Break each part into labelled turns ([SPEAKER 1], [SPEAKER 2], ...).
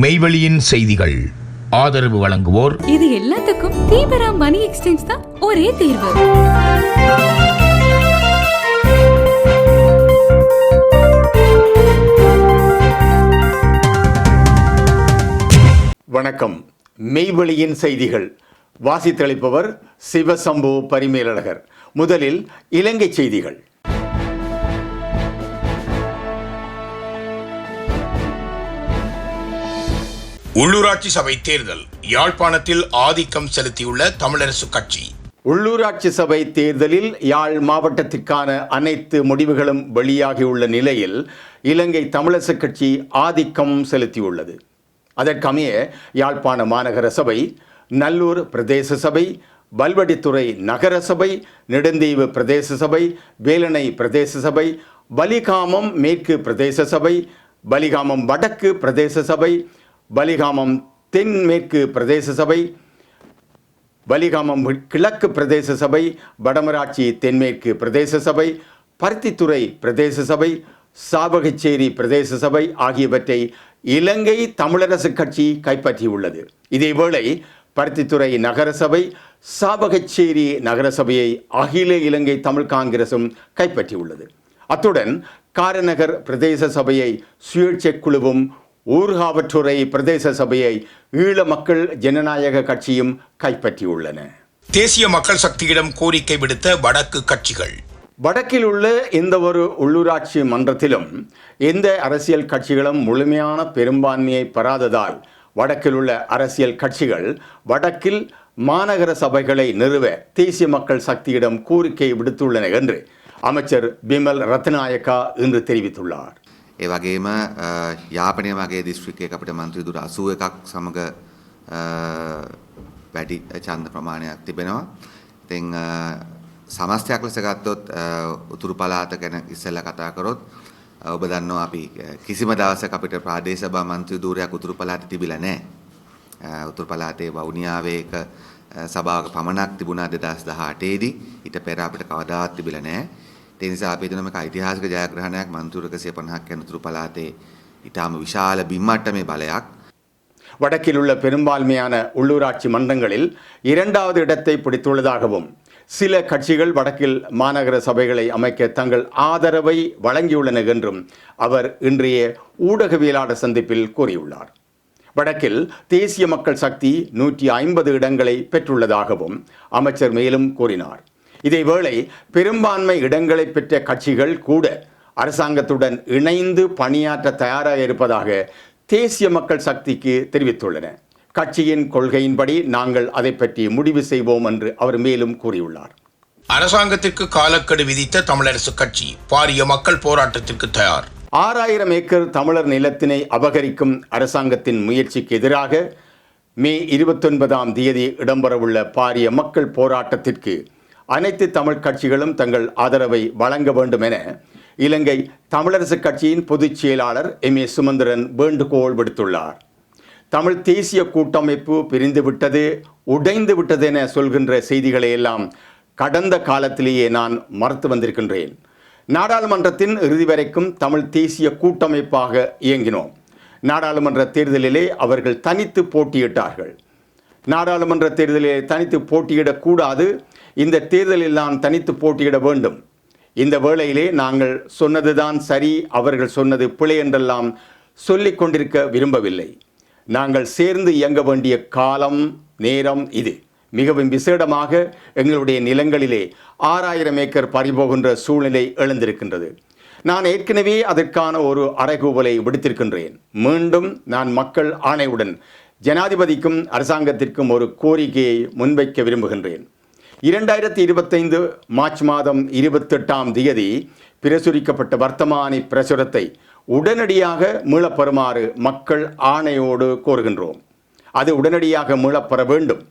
[SPEAKER 1] மெய்வெளியின் செய்திகள். ஆதரவு வழங்குவோர்.
[SPEAKER 2] இது எல்லாத்துக்கும் தீபரா மணி எக்ஸ்சேஞ்ச் தான் ஒரே தீர்வு.
[SPEAKER 3] வணக்கம். மெய்வெளியின் செய்திகள். வாசித்தளிப்பவர் சிவசம்பு பரிமேலழகர். முதலில் இலங்கை செய்திகள்.
[SPEAKER 1] உள்ளூராட்சி சபை தேர்தல். யாழ்ப்பாணத்தில் ஆதிக்கம் செலுத்தியுள்ள தமிழரசு கட்சி.
[SPEAKER 3] உள்ளூராட்சி சபை தேர்தலில் யாழ் மாவட்டத்திற்கான அனைத்து முடிவுகளும் வெளியாகியுள்ள நிலையில் இலங்கை தமிழரசு கட்சி ஆதிக்கம் செலுத்தியுள்ளது. அதற்கமைய யாழ்ப்பாண மாநகர சபை நல்லூர் பிரதேச சபை வல்வடித்துறை நகர சபை நெடுந்தீவு பிரதேச சபை வேலணை பிரதேச சபை பலிகாமம் மேற்கு பிரதேச சபை பலிகாமம் வடக்கு பிரதேச சபை பலிகாமம் தென்மேற்கு பிரதேச சபை வலிகாமம் கிழக்கு பிரதேச சபை வடமராட்சி தென்மேற்கு பிரதேச சபை பருத்தித்துறை பிரதேச சபை சாவகச்சேரி பிரதேச சபை ஆகியவற்றை இலங்கை தமிழரசு கட்சி கைப்பற்றியுள்ளது. இதேவேளை பருத்தித்துறை நகரசபை சாவகச்சேரி நகரசபையை அகில இலங்கை தமிழ் காங்கிரசும் கைப்பற்றியுள்ளது. அத்துடன் காரநகர் பிரதேச சபையை சுயேட்சை குழுவும் ஊர்காவற்றுறை பிரதேச சபையை ஈழ மக்கள் ஜனநாயக கட்சியும் கைப்பற்றியுள்ளன.
[SPEAKER 1] தேசிய மக்கள் சக்தியிடம் கோரிக்கை விடுத்த வடக்கு கட்சிகள்.
[SPEAKER 3] வடக்கில் உள்ள எந்த ஒரு உள்ளூராட்சி மன்றத்திலும் எந்த அரசியல் கட்சிகளும் முழுமையான பெரும்பான்மையை பெறாததால் வடக்கில் உள்ள அரசியல் கட்சிகள் வடக்கில் மாநகர சபைகளை நிறுவ தேசிய மக்கள் சக்தியிடம் கோரிக்கை விடுத்துள்ளன என்று அமைச்சர் பிமல் ரத்நாயக்கா இன்று தெரிவித்துள்ளார்.
[SPEAKER 4] ඒ වගේම අ, යාපනය වගේ දිස්ත්‍රික්කයක අපිට මන්ත්‍රී දුර 81ක් සමග අ, වැඩි ඡන්ද ප්‍රමාණයක් තිබෙනවා. ඉතින් අ, සමස්තයක් ලෙස ගත්තොත් අ, උතුරු පළාත ගැන ඉස්සෙල්ලා කතා කරොත් අ, ඔබ දන්නවා අපි අ, කිසිම දවසක අපිට ප්‍රාදේශ සභා මන්ත්‍රී ධූරයක් උතුරු පළාතේ තිබිලා නැහැ. අ, උතුරු පළාතේ වවුනියාවේ එක අ, සභාවක පමණක් තිබුණා 2018 දී. ඊට පෙර අපිට කවදාවත් තිබිලා නැහැ. ඒ නිසා අපි හිතනවා මේක ඓතිහාසික ජයග්‍රහණයක් මන්ත්‍රී 150ක් යන උතුරු පළාතේ ඊටාම විශාල බිම්මට්ටමේ බලයක්
[SPEAKER 3] வடக்கில் உள்ள பெரும்பான்மையான உள்ளூராட்சி மன்றங்களில் இரண்டாவது இடத்தை பிடித்துள்ளதாகவும் சில கட்சிகள் வடக்கில் மாநகர சபைகளை அமைக்க தங்கள் ஆதரவை வழங்கியுள்ளன என்றும் அவர் இன்றைய ஊடகவியலாளர் சந்திப்பில் கூறியுள்ளார் வடக்கில் தேசிய மக்கள் சக்தி நூற்றி ஐம்பது இடங்களை பெற்றுள்ளதாகவும் அமைச்சர் மேலும் கூறினார் இதேவேளை பெரும்பான்மை இடங்களை பெற்ற கட்சிகள் கூட அரசாங்கத்துடன் இணைந்து பணியாற்ற தயாராக இருப்பதாக தேசிய மக்கள் சக்திக்கு தெரிவித்துள்ளன. கட்சியின் கொள்கையின்படி நாங்கள் அதை பற்றி முடிவு செய்வோம் என்று அவர் மேலும் கூறியுள்ளார்.
[SPEAKER 1] அரசாங்கத்திற்கு காலக்கெடு விதித்த தமிழரசு கட்சி பாரிய மக்கள் போராட்டத்திற்கு தயார்.
[SPEAKER 3] ஆறாயிரம் ஏக்கர் தமிழர் நிலத்தினை அபகரிக்கும் அரசாங்கத்தின் முயற்சிக்கு எதிராக மே இருபத்தொன்பதாம் தேதி இடம்பெறவுள்ள பாரிய மக்கள் போராட்டத்திற்கு அனைத்து தமிழ் கட்சிகளும் தங்கள் ஆதரவை வழங்க வேண்டும் என இலங்கை தமிழரசு கட்சியின் பொதுச் செயலாளர் எம் ஏ சுமந்திரன் வேண்டுகோள் விடுத்துள்ளார். தமிழ் தேசிய கூட்டமைப்பு பிரிந்துவிட்டது உடைந்து விட்டது என சொல்கின்ற செய்திகளை எல்லாம் கடந்த காலத்திலேயே நான் மறுத்து வந்திருக்கின்றேன். நாடாளுமன்றத்தின் இறுதி வரைக்கும் தமிழ் தேசிய கூட்டமைப்பாக இயங்கினோம். நாடாளுமன்ற தேர்தலிலே அவர்கள் தனித்து போட்டியிட்டார்கள். நாடாளுமன்ற தேர்தலில் தனித்து போட்டியிடக்கூடாது. இந்த தேர்தலில் நான் தனித்து போட்டியிட வேண்டும். இந்த வேளையிலே நாங்கள் சொன்னதுதான் சரி அவர்கள் சொன்னது பிழை என்றெல்லாம் சொல்லிக் கொண்டிருக்க விரும்பவில்லை. நாங்கள் சேர்ந்து இயங்க வேண்டிய காலம் நேரம் இது. மிகவும் விசேடமாக எங்களுடைய நிலங்களிலே ஆறாயிரம் ஏக்கர் பறிபோகின்ற சூழ்நிலை எழுந்திருக்கின்றது. நான் ஏற்கனவே அதற்கான ஒரு அறைகூவலை விடுத்திருக்கின்றேன். மீண்டும் நான் மக்கள் ஆணையுடன் ஜனாதிபதிக்கும் அரசாங்கத்திற்கும் ஒரு கோரிக்கையை முன்வைக்க விரும்புகின்றேன். இரண்டாயிரத்தி இருபத்தைந்து மார்ச் மாதம் இருபத்தெட்டாம் தேதி பிரசுரிக்கப்பட்ட வர்த்தமானி பிரசுரத்தை உடனடியாக மீளப்பெறுமாறு மக்கள் ஆணையோடு கோருகின்றோம். அது உடனடியாக மீளப்பெற வேண்டும்.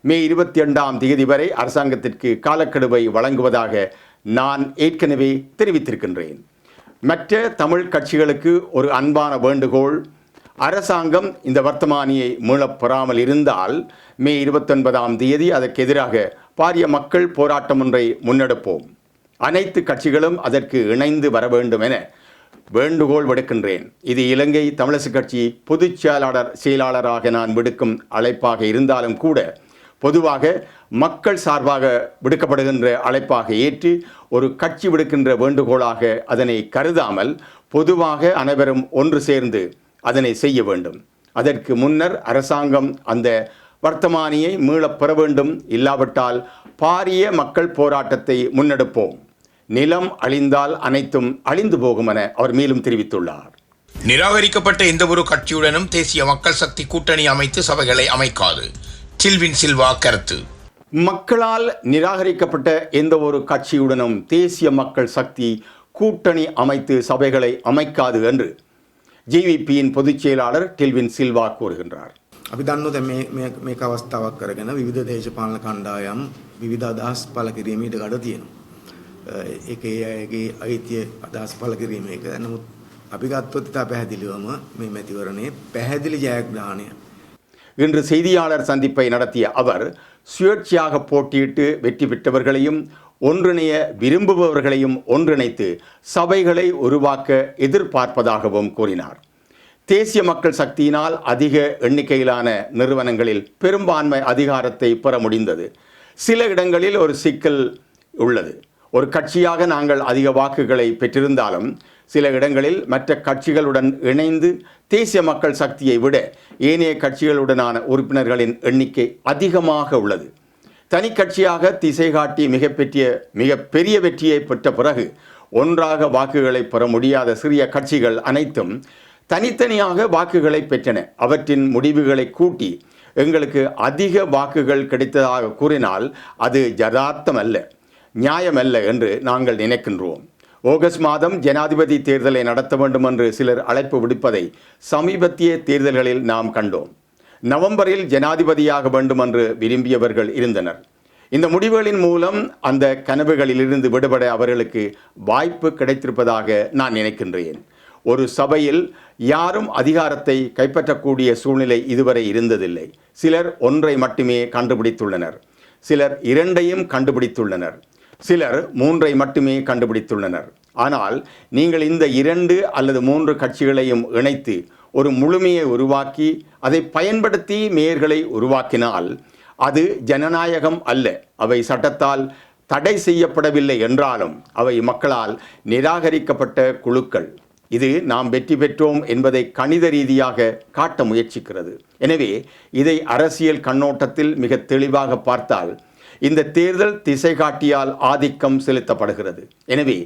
[SPEAKER 3] மே இருபத்தி ரெண்டாம் தேதி வரை அரசாங்கத்திற்கு காலக்கெடுவை வழங்குவதாக நான் ஏற்கனவே தெரிவித்திருக்கின்றேன். மற்ற தமிழ் கட்சிகளுக்கு ஒரு அன்பான வேண்டுகோள் அரசாங்கம் இந்த வர்த்தமானியை மீளப்பெறாமல் இருந்தால் மே இருபத்தொன்பதாம் தேதி அதற்கு எதிராக பாரிய மக்கள் போராட்டம் ஒன்றை முன்னெடுப்போம். அனைத்து கட்சிகளும் அதற்கு இணைந்து வர வேண்டும் என வேண்டுகோள் விடுக்கின்றேன். இது இலங்கை தமிழரசு கட்சி பொதுச் செயலாளர் செயலாளராக நான் விடுக்கும் அழைப்பாக இருந்தாலும் கூட பொதுவாக மக்கள் சார்பாக விடுக்கப்படுகின்ற அழைப்பாக ஏற்று ஒரு கட்சி விடுக்கின்ற வேண்டுகோளாக அதனை கருதாமல் பொதுவாக அனைவரும் ஒன்று சேர்ந்து அதனை செய்ய வேண்டும். அதற்கு முன்னர் அரசாங்கம் அந்த வர்த்தமானியை மீளப் பெற வேண்டும். இல்லாவிட்டால் பாரிய மக்கள் போராட்டத்தை முன்னெடுப்போம். நிலம் அழிந்தால் அனைத்தும் அழிந்து போகும் என அவர் மேலும் தெரிவித்துள்ளார்.
[SPEAKER 1] நிராகரிக்கப்பட்ட எந்தவொரு கட்சியுடனும் தேசிய மக்கள் சக்தி கூட்டணி அமைத்து சபைகளை அமைக்காது. சில்வின் சில்வா கருத்து.
[SPEAKER 3] மக்களால் நிராகரிக்கப்பட்ட எந்த ஒரு கட்சியுடனும் தேசிய மக்கள் சக்தி கூட்டணி அமைத்து சபைகளை அமைக்காது என்று ஜேவிபியின் பொதுச் செயலாளர் டெல்வின் சில்வா கூறுகின்றார்
[SPEAKER 5] අපි දන්න දැන් මේ මේ- මේක අවස්ථාවක් කරගෙන විවිධ දේශපාලන කණ්ඩායම් විවිධ අදහස් පළ කිරීමට ගඩ තියෙනවා. අ, ඒක ඒ අයගේ අයිතිය අදහස් පළ කිරීම එක. නමුත් අපි ගත්තොත් ඉතා පැහැදිලිවම මේ මැතිවරණයේ පැහැදිලි ජයග්‍රහණය
[SPEAKER 3] இன்று செய்தியாளர் சந்திப்பை நடத்திய அவர் சுயேட்சையாக போட்டியிட்டு வெற்றி பெற்றவர்களையும் ஒன்றிணைய விரும்புபவர்களையும் ஒன்றிணைத்து சபைகளை உருவாக்க எதிர்பார்ப்பதாகவும் கூறினார். தேசிய மக்கள் சக்தியினால் அதிக எண்ணிக்கையிலான நிறுவனங்களில் பெரும்பான்மை அதிகாரத்தை பெற முடிந்தது. சில இடங்களில் ஒரு சிக்கல் உள்ளது. ஒரு கட்சியாக நாங்கள் அதிக வாக்குகளை பெற்றிருந்தாலும் சில இடங்களில் மற்ற கட்சிகளுடன் இணைந்து தேசிய மக்கள் சக்தியை விட ஏனைய கட்சிகளுடனான உறுப்பினர்களின் எண்ணிக்கை அதிகமாக உள்ளது. தனி கட்சியாக திசை காட்டி மிகப்பெரிய மிகப்பெரிய வெற்றியை பெற்ற பிறகு ஒன்றாக வாக்குகளை பெற முடியாத சிறிய கட்சிகள் அனைத்தும் தனித்தனியாக வாக்குகளை பெற்றன. அவற்றின் முடிவுகளை கூட்டி எங்களுக்கு அதிக வாக்குகள் கிடைத்ததாக கூறினால் அது யதார்த்தம் அல்ல நியாயமல்ல என்று நாங்கள் நினைக்கின்றோம். ஆகஸ்ட் மாதம் ஜனாதிபதி தேர்தலை நடத்த வேண்டும் என்று சிலர் அழைப்பு விடுப்பதை சமீபத்திய தேர்தல்களில் நாம் கண்டோம். நவம்பரில் ஜனாதிபதியாக வேண்டும் என்று விரும்பியவர்கள் இருந்தனர். இந்த முடிவுகளின் மூலம் அந்த கனவுகளிலிருந்து விடுபட அவர்களுக்கு வாய்ப்பு கிடைத்திருப்பதாக நான் நினைக்கின்றேன். ஒரு சபையில் யாரும் அதிகாரத்தை கைப்பற்றக்கூடிய சூழ்நிலை இதுவரை இருந்ததில்லை. சிலர் ஒன்றை மட்டுமே கண்டுபிடித்துள்ளனர். சிலர் இரண்டையும் கண்டுபிடித்துள்ளனர். சிலர் மூன்றை மட்டுமே கண்டுபிடித்துள்ளனர். ஆனால் நீங்கள் இந்த இரண்டு அல்லது மூன்று கட்சிகளையும் இணைத்து ஒரு முழுமையை உருவாக்கி அதை பயன்படுத்தி மேயர்களை உருவாக்கினால் அது ஜனநாயகம் அல்ல. அவை சட்டத்தால் தடை செய்யப்படவில்லை என்றாலும் அவை மக்களால் நிராகரிக்கப்பட்ட குழுக்கள். இது நாம் வெற்றி பெற்றோம் என்பதை கணித ரீதியாக காட்ட முயற்சிக்கிறது. எனவே இதை அரசியல் கண்ணோட்டத்தில் மிக தெளிவாக பார்த்தால் இந்த தேர்தல் திசை காட்டியால் ஆதிக்கம் செலுத்தப்படுகிறது. எனவே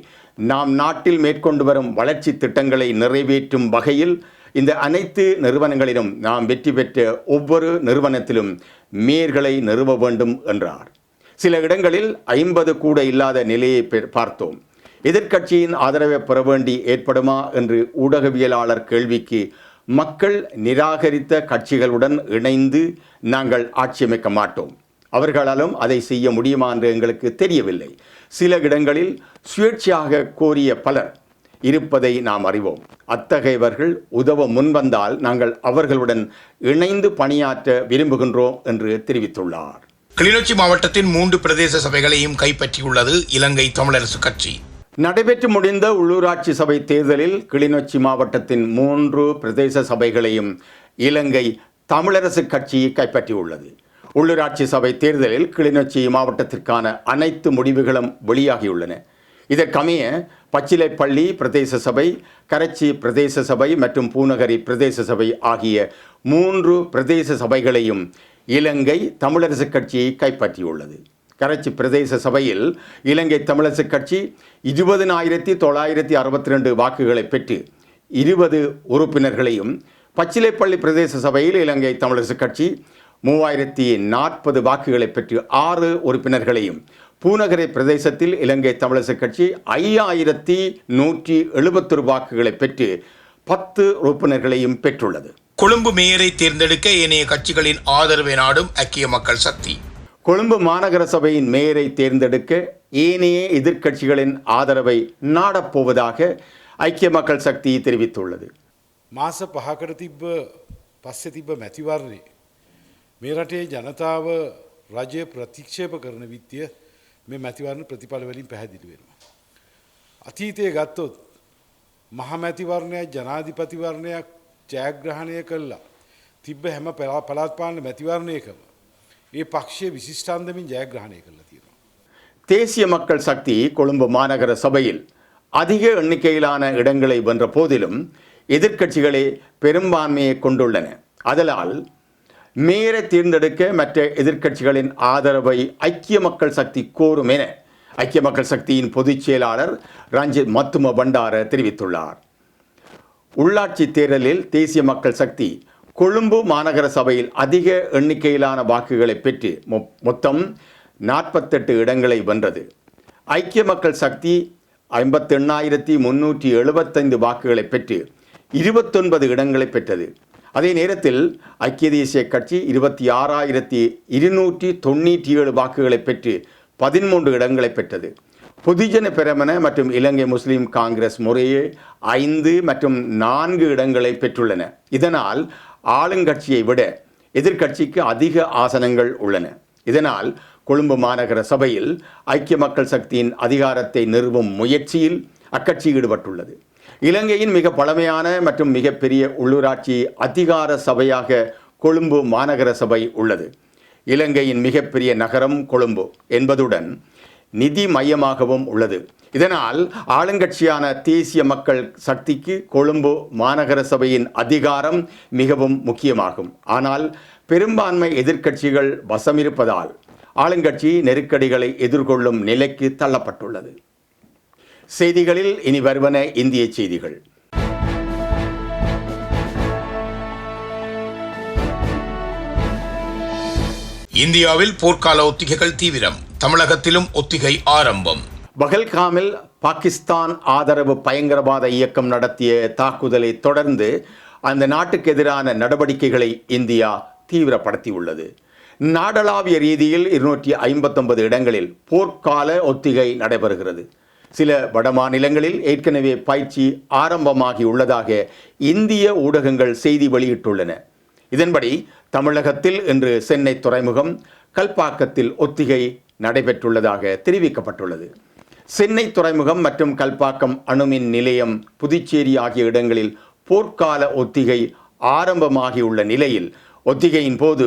[SPEAKER 3] நாம் நாட்டில் மேற்கொண்டு வரும் வளர்ச்சி திட்டங்களை நிறைவேற்றும் வகையில் இந்த அனைத்து நிறுவனங்களிலும் நாம் வெற்றி பெற்ற ஒவ்வொரு நிறுவனத்திலும் மேர்களை நிறுவ வேண்டும் என்றார். சில இடங்களில் ஐம்பது கூட இல்லாத நிலையை பார்த்தோம். எதிர்க்கட்சியின் ஆதரவை பெற வேண்டி ஏற்படுமா என்று ஊடகவியலாளர் கேள்விக்கு மக்கள் நிராகரித்த கட்சிகளுடன் இணைந்து நாங்கள் ஆட்சியமைக்க மாட்டோம். அவர்களாலும் அதை செய்ய முடியுமா என்று எங்களுக்கு தெரியவில்லை. சில இடங்களில் சுயேட்சையாக கோரிய பலர் இருப்பதை நாம் அறிவோம். அத்தகையவர்கள் உதவ முன்வந்தால் நாங்கள் அவர்களுடன் இணைந்து பணியாற்ற விரும்புகின்றோம் என்று தெரிவித்துள்ளார்.
[SPEAKER 1] கிளிநொச்சி மாவட்டத்தின் மூன்று பிரதேச சபைகளையும் கைப்பற்றியுள்ளது இலங்கை தமிழரசு கட்சி.
[SPEAKER 3] நடைபெற்று முடிந்த உள்ளூராட்சி சபை தேர்தலில் கிளிநொச்சி மாவட்டத்தின் மூன்று பிரதேச சபைகளையும் இலங்கை தமிழரசு கட்சி கைப்பற்றியுள்ளது. உள்ளூராட்சி சபை தேர்தலில் கிளிநொச்சி மாவட்டத்திற்கான அனைத்து முடிவுகளும் வெளியாகியுள்ளன. இதற்கமைய பச்சிலைப்பள்ளி பிரதேச சபை கரச்சி பிரதேச சபை மற்றும் பூநகரி பிரதேச சபை ஆகிய மூன்று பிரதேச சபைகளையும் இலங்கை தமிழரசு கட்சி கைப்பற்றியுள்ளது. கரச்சி பிரதேச சபையில் இலங்கை தமிழரசு கட்சி இருபதினாயிரத்தி தொள்ளாயிரத்தி அறுபத்தி ரெண்டு வாக்குகளை பெற்று இருபது உறுப்பினர்களையும் பச்சிலைப்பள்ளி பிரதேச சபையில் இலங்கை தமிழரசு கட்சி மூவாயிரத்தி நாற்பது வாக்குகளை பெற்று ஆறு உறுப்பினர்களையும் பூநகரை பிரதேசத்தில் இலங்கை தமிழரசுக் கட்சி ஐயாயிரத்தி நூற்றி எழுபத்தொரு வாக்குகளை பெற்று பத்து உறுப்பினர்களையும் பெற்றுள்ளது.
[SPEAKER 1] கொழும்பு மேயரை தேர்ந்தெடுக்க ஏனைய கட்சிகளின் ஆதரவை நாடும் ஐக்கிய மக்கள் சக்தி.
[SPEAKER 3] கொழும்பு மாநகர சபையின் மேயரை தேர்ந்தெடுக்க ஏனைய எதிர்க்கட்சிகளின் ஆதரவை நாடப்போவதாக ஐக்கிய மக்கள் சக்தி தெரிவித்துள்ளது.
[SPEAKER 6] மாச பகாக்கட திப்ப பஸ்ஸ මේ රටේ ජනතාව රජය ප්‍රතික්ෂේප කරන විත්තිය මේ මැතිවරණ ප්‍රතිඵල වලින් පැහැදිලි වෙනවා. අතීතය ගත්තොත් මහමැතිවරණයක් ජනාධිපතිවරණයක් ජයග්‍රහණය කල්ලා තිබ්බ හැම පෙලා පලාත්පාලන මැතිවරණයකම ඒ පක්ෂය විශිෂ්ඨන්දමින් ජයග්‍රහණය කරලා තියෙනවා.
[SPEAKER 3] தேசிய மக்கள் சக்தி கொழும்பு மாநகர சபையில் அதிக எண்ணிக்கையிலான இடங்களை வென்ற போதிலும் எதிர்க்கட்சிகளே பெரும்பான்மையை கொண்டுள்ளன அதலால் மேயரை தேர்ந்தெடுக்க மற்ற எதிர்க்கட்சிகளின் ஆதரவை ஐக்கிய மக்கள் சக்தி கோரும் என ஐக்கிய மக்கள் சக்தியின் பொதுச் செயலாளர் ரஞ்சித் மத்தும பண்டார தெரிவித்துள்ளார். உள்ளாட்சி தேர்தலில் தேசிய மக்கள் சக்தி கொழும்பு மாநகர சபையில் அதிக எண்ணிக்கையிலான வாக்குகளை பெற்று மொ- மொத்தம் நாற்பத்தெட்டு இடங்களை வென்றது. ஐக்கிய மக்கள் சக்தி ஐம்பத்தெண்ணாயிரத்தி முன்னூற்றி எழுபத்தைந்து வாக்குகளை பெற்று இருபத்தொன்பது இடங்களை பெற்றது. அதே நேரத்தில் ஐக்கிய தேசிய கட்சி இருபத்தி ஆறாயிரத்தி இருநூற்றி தொண்ணூற்றி ஏழு வாக்குகளை பெற்று பதிமூன்று இடங்களை பெற்றது. பொதுஜன பெரமன மற்றும் இலங்கை முஸ்லிம் காங்கிரஸ் முறையே ஐந்து மற்றும் நான்கு இடங்களை பெற்றுள்ளன. இதனால் ஆளுங்கட்சியை விட எதிர்க்கட்சிக்கு அதிக ஆசனங்கள் உள்ளன. இதனால் கொழும்பு மாநகர சபையில் ஐக்கிய மக்கள் சக்தியின் அதிகாரத்தை நிறுவும் முயற்சியில் அக்கட்சி ஈடுபட்டுள்ளது. இலங்கையின் மிக பழமையான மற்றும் மிகப்பெரிய உள்ளூராட்சி அதிகார சபையாக கொழும்பு மாநகர சபை உள்ளது. இலங்கையின் மிகப்பெரிய நகரம் கொழும்பு என்பதுடன் நிதி மையமாகவும் உள்ளது. இதனால் ஆளுங்கட்சியான தேசிய மக்கள் சக்திக்கு கொழும்பு மாநகர சபையின் அதிகாரம் மிகவும் முக்கியமாகும். ஆனால் பெரும்பான்மை எதிர்க்கட்சிகள் வசமிருப்பதால் ஆளுங்கட்சி நெருக்கடிகளை எதிர்கொள்ளும் நிலைக்கு தள்ளப்பட்டுள்ளது. செய்திகளில் இனி வருவன இந்திய செய்திகள்.
[SPEAKER 1] இந்தியாவில் போர்க்கால ஒத்திகைகள் தீவிரம் தமிழகத்திலும் ஒத்திகை ஆரம்பம்.
[SPEAKER 3] பகல்காமில் பாகிஸ்தான் ஆதரவு பயங்கரவாத இயக்கம் நடத்திய தாக்குதலை தொடர்ந்து அந்த நாட்டுக்கு எதிரான நடவடிக்கைகளை இந்தியா தீவிரப்படுத்தியுள்ளது. நாடளாவிய ரீதியில் இருநூற்றி ஐம்பத்தொன்பது இடங்களில் போர்க்கால ஒத்திகை நடைபெறுகிறது. சில வடமாநிலங்களில் ஏற்கனவே பயிற்சி ஆரம்பமாகி உள்ளதாக இந்திய ஊடகங்கள் செய்தி வெளியிட்டுள்ளன. இதன்படி தமிழகத்தில் இன்று சென்னை துறைமுகம் கல்பாக்கத்தில் ஒத்திகை நடைபெற்றுள்ளதாக தெரிவிக்கப்பட்டுள்ளது. சென்னை துறைமுகம் மற்றும் கல்பாக்கம் அணுமின் நிலையம் புதுச்சேரி ஆகிய இடங்களில் போர்க்கால ஒத்திகை ஆரம்பமாகியுள்ள நிலையில் ஒத்திகையின் போது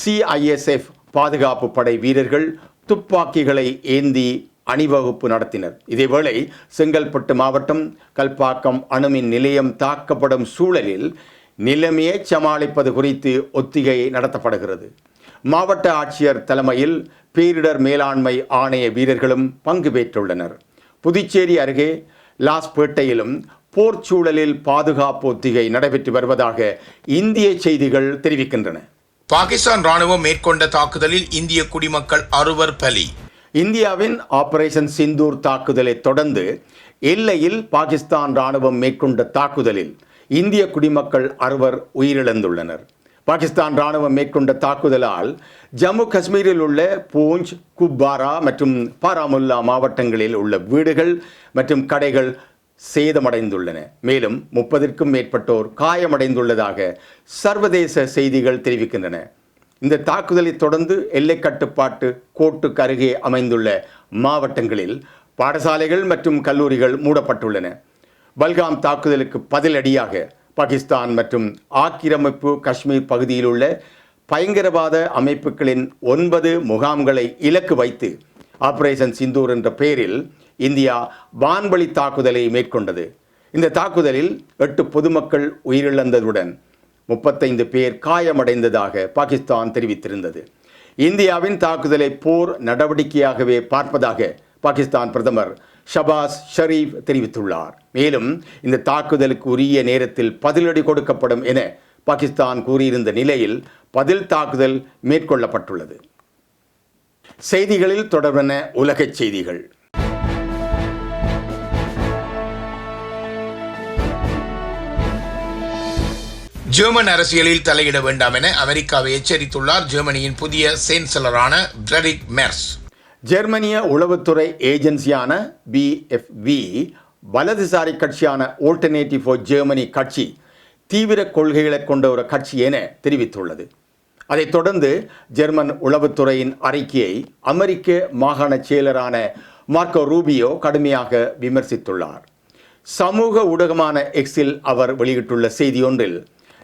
[SPEAKER 3] சிஐஎஸ்எஃப் பாதுகாப்பு படை வீரர்கள் துப்பாக்கிகளை ஏந்தி அணிவகுப்பு நடத்தினர். இதேவேளை செங்கல்பட்டு மாவட்டம் கல்பாக்கம் அணுமின் நிலையம் தாக்கப்படும் சூழலில் நிலைமையை சமாளிப்பது குறித்து ஒத்திகை நடத்தப்படுகிறது. மாவட்ட ஆட்சியர் தலைமையில் பேரிடர் மேலாண்மை ஆணைய வீரர்களும் பங்கு பெற்றுள்ளனர். புதுச்சேரி அருகே லாஸ்பேட்டையிலும் போர் சூழலில் பாதுகாப்பு ஒத்திகை நடைபெற்று வருவதாக இந்திய செய்திகள் தெரிவிக்கின்றன.
[SPEAKER 1] பாகிஸ்தான் ராணுவம் மேற்கொண்ட தாக்குதலில் இந்திய குடிமக்கள் அறுவர் பலி.
[SPEAKER 3] இந்தியாவின் ஆபரேஷன் சிந்தூர் தாக்குதலை தொடர்ந்து எல்லையில் பாகிஸ்தான் ராணுவம் மேற்கொண்ட தாக்குதலில் இந்திய குடிமக்கள் அறுவர் உயிரிழந்துள்ளனர். பாகிஸ்தான் ராணுவம் மேற்கொண்ட தாக்குதலால் ஜம்மு காஷ்மீரில் உள்ள பூஞ்ச் குப்வாரா மற்றும் பாராமுல்லா மாவட்டங்களில் உள்ள வீடுகள் மற்றும் கடைகள் சேதமடைந்துள்ளன. மேலும் முப்பதிற்கும் மேற்பட்டோர் காயமடைந்துள்ளதாக சர்வதேச செய்திகள் தெரிவிக்கின்றன. இந்த தாக்குதலை தொடர்ந்து எல்லை கட்டுப்பாட்டு கோட்டுக்கு அருகே அமைந்துள்ள மாவட்டங்களில் பாடசாலைகள் மற்றும் கல்லூரிகள் மூடப்பட்டுள்ளன. பல்காம் தாக்குதலுக்கு பதிலடியாக பாகிஸ்தான் மற்றும் ஆக்கிரமிப்பு காஷ்மீர் பகுதியில் உள்ள பயங்கரவாத அமைப்புகளின் ஒன்பது முகாம்களை இலக்கு வைத்து ஆபரேஷன் சிந்தூர் என்ற பெயரில் இந்தியா வான்வழி தாக்குதலை மேற்கொண்டது. இந்த தாக்குதலில் எட்டு பொதுமக்கள் உயிரிழந்ததுடன் முப்பத்தைந்து பேர் காயமடைந்ததாக பாகிஸ்தான் தெரிவித்திருந்தது. இந்தியாவின் தாக்குதலை போர் நடவடிக்கையாகவே பார்ப்பதாக பாகிஸ்தான் பிரதமர் ஷபாஸ் ஷரீப் தெரிவித்துள்ளார். மேலும் இந்த தாக்குதலுக்கு உரிய நேரத்தில் பதிலடி கொடுக்கப்படும் என பாகிஸ்தான் கூறியிருந்த நிலையில் பதில் தாக்குதல் மேற்கொள்ளப்பட்டுள்ளது. செய்திகளில் தொடர்பான உலகச் செய்திகள்.
[SPEAKER 1] ஜெர்மன் அரசியலில் தலையிட வேண்டாம் என அமெரிக்காவை எச்சரித்துள்ளார் ஜெர்மனியின் புதிய சேன்சலரான பிரெரிக் மெர்ஸ்
[SPEAKER 3] ஜெர்மனிய உளவுத்துறை ஏஜென்சியான பிஎஃப்வி வலதுசாரி கட்சியான ஆல்டர்னேட்டிவ் ஃபார் ஜெர்மனி கட்சி தீவிர கொள்கைகளை கொண்ட ஒரு கட்சி என தெரிவித்துள்ளது. அதைத் தொடர்ந்து ஜெர்மன் உளவுத்துறையின் அறிக்கையை அமெரிக்க மாகாண செயலரான மார்க்கோ ரூபியோ கடுமையாக விமர்சித்துள்ளார். சமூக ஊடகமான எக்ஸில் அவர் வெளியிட்டுள்ள செய்தியொன்றில்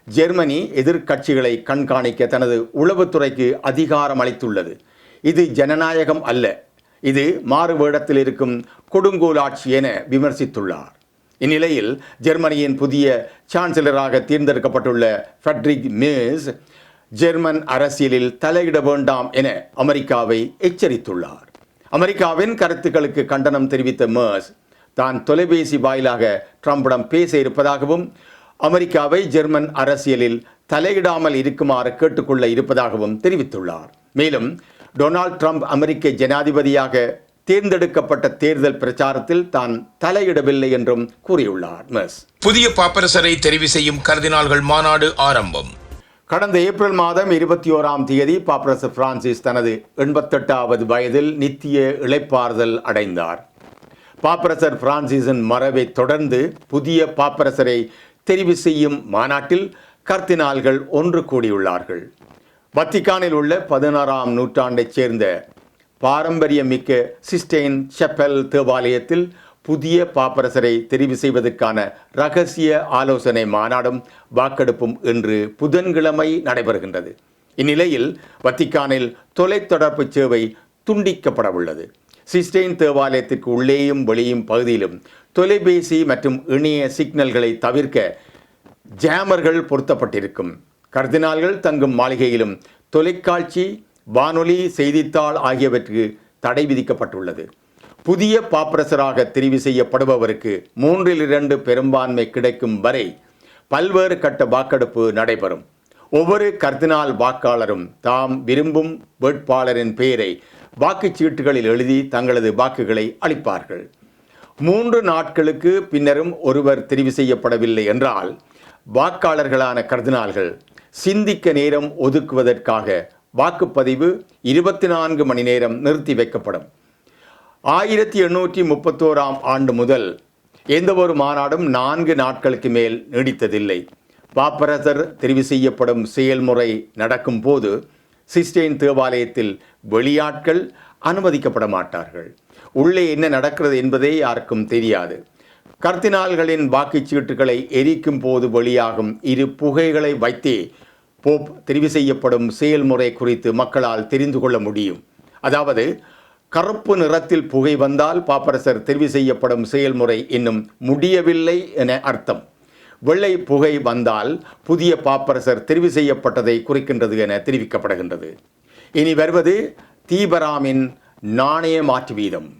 [SPEAKER 3] ஜெர்மனி எதிர்க்கட்சிகளை கண்காணிக்க தனது உளவுத்துறைக்கு அதிகாரம் அளித்துள்ளது. இது ஜனநாயகம் அல்ல. இது மாறுவேடத்தில் இருக்கும் கொடுங்கோலாட்சி என விமர்சித்துள்ளார். இந்நிலையில் ஜெர்மனியின் புதிய சான்சலராக தேர்ந்தெடுக்கப்பட்டுள்ள ஃபெட்ரிக் மேஸ் ஜெர்மன் அரசியலில் தலையிட வேண்டாம் என அமெரிக்காவை எச்சரித்துள்ளார். அமெரிக்காவின் கருத்துக்களுக்கு கண்டனம் தெரிவித்த மேர்ஸ் தான் தொலைபேசி வாயிலாக ட்ரம்பிடம் பேச இருப்பதாகவும் அமெரிக்காவை ஜெர்மன் அரசியலில் தலையிடாமல் இருக்குமாறு கேட்டுக்கொள்ள இருப்பதாகவும் தெரிவித்துள்ளார். மேலும் டொனால்ட் ட்ரம்ப் அமெரிக்க ஜனாதிபதியாக தேர்ந்தெடுக்கப்பட்ட தேர்தல் பிரச்சாரத்தில் தான் தலையிடவில்லை என்றும் கூறியுள்ளார். மெஸ்
[SPEAKER 1] புதிய பாப்பரசரை தெரிவு செய்யும் கர்தினால்கள் மாநாடு ஆரம்பம்.
[SPEAKER 3] கடந்த ஏப்ரல் மாதம் இருபத்தி ஓராம் தேதி பாப்பரசு பிரான்சிஸ் தனது எண்பத்தெட்டாவது வயதில் நித்திய இளைப்பாறுதல் அடைந்தார். பாப்பரசர் பிரான்சிஸின் மரபை தொடர்ந்து புதிய பாப்பரசரை தெரிவு செய்யும் மாநாட்டில் கர்தினால்கள் ஒன்று கூடியுள்ளார்கள். வத்திக்கானில் உள்ள பதினாறாம் நூற்றாண்டைச் சேர்ந்த பாரம்பரியமிக்க சிஸ்டெயின் செப்பல் தேவாலயத்தில் புதிய பாப்பரசரை தெரிவு செய்வதற்கான ரகசிய ஆலோசனை மாநாடும் வாக்கெடுப்பும் இன்று புதன்கிழமை நடைபெறுகின்றது. இந்நிலையில் வத்திக்கானில் தொலைத்தொடர்பு சேவை துண்டிக்கப்பட உள்ளது சிஸ்டெயின் தேவாலயத்திற்கு உள்ளேயும் வெளியும் பகுதியிலும் தொலைபேசி மற்றும் இணைய சிக்னல்களை தவிர்க்க ஜாமர்கள் பொருத்தப்பட்டிருக்கும். கர்தினால்கள் தங்கும் மாளிகையிலும் தொலைக்காட்சி வானொலி செய்தித்தாள் ஆகியவற்றுக்கு தடை விதிக்கப்பட்டுள்ளது. புதிய பாப்பரசராக தெரிவு செய்யப்படுபவருக்கு மூன்றில் இரண்டு பெரும்பான்மை கிடைக்கும் வரை பல்வேறு கட்ட வாக்கெடுப்பு நடைபெறும். ஒவ்வொரு கர்தினால் வாக்காளரும் தாம் விரும்பும் வேட்பாளரின் பெயரை வாக்குச்சீட்டுகளில் எழுதி தங்களது வாக்குகளை அளிப்பார்கள். மூன்று நாட்களுக்கு பின்னரும் ஒருவர் தெரிவு செய்யப்படவில்லை என்றால் வாக்காளர்களான கர்தினால்கள் சிந்திக்க நேரம் ஒதுக்குவதற்காக வாக்குப்பதிவு இருபத்தி நான்கு மணி நேரம் நிறுத்தி வைக்கப்படும். ஆயிரத்தி எண்ணூற்றி முப்பத்தோராம் ஆண்டு முதல் எந்தவொரு மாநாடும் நான்கு நாட்களுக்கு மேல் நீடித்ததில்லை. பாப்பரசர் தெரிவு செய்யப்படும் செயல்முறை நடக்கும் போது சிஸ்டைன் தேவாலயத்தில் வெளியாட்கள் அனுமதிக்கப்பட மாட்டார்கள். உள்ளே என்ன நடக்கிறது என்பதே யாருக்கும் தெரியாது. கர்த்தினால்களின் வாக்குச் சீட்டுகளை எரிக்கும் போது வெளியாகும் இரு புகைகளை வைத்தே போப் தெரிவு செய்யப்படும் செயல்முறை குறித்து மக்களால் தெரிந்து கொள்ள முடியும். அதாவது கருப்பு நிறத்தில் புகை வந்தால் பாப்பரசர் தெரிவு செய்யப்படும் செயல்முறை இன்னும் முடியவில்லை என அர்த்தம். வெள்ளை புகை வந்தால் புதிய பாப்பரசர் தெரிவு செய்யப்பட்டதை குறிக்கின்றது என தெரிவிக்கப்படுகின்றது. இனி வருவது தீபராமின் நாணய மாற்று வீதம்.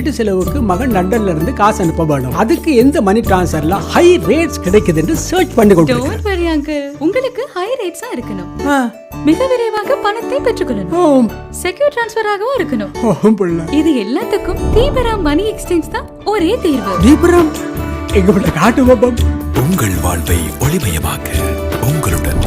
[SPEAKER 7] வீட்டு செலவுக்கு மகன் லண்டன்ல இருந்து காசு அனுப்ப வேணும். அதுக்கு எந்த மணி டிரான்ஸ்ஃபர்ல ஹை ரேட்ஸ் கிடைக்குது என்று சர்ச் பண்ணி
[SPEAKER 2] அங்கிள் உங்களுக்கு ஹை ரேட்ஸா இருக்கணும். மிக விரைவாக பணத்தை பெற்றுக்கொள்ளணும்.
[SPEAKER 7] ஓம்,
[SPEAKER 2] செக்யூர் டிரான்ஸ்ஃபராகவும் இருக்கணும். இது எல்லாத்துக்கும் தீபரா மணி எக்ஸ்சேஞ்ச் தான் ஒரே தீர்வு.
[SPEAKER 7] தீபுரம் எங்க பிள்ளை காட்டு பாப்போம்
[SPEAKER 8] உங்கள் வாழ்வை ஒளிமயமாக்க உங்களுடன்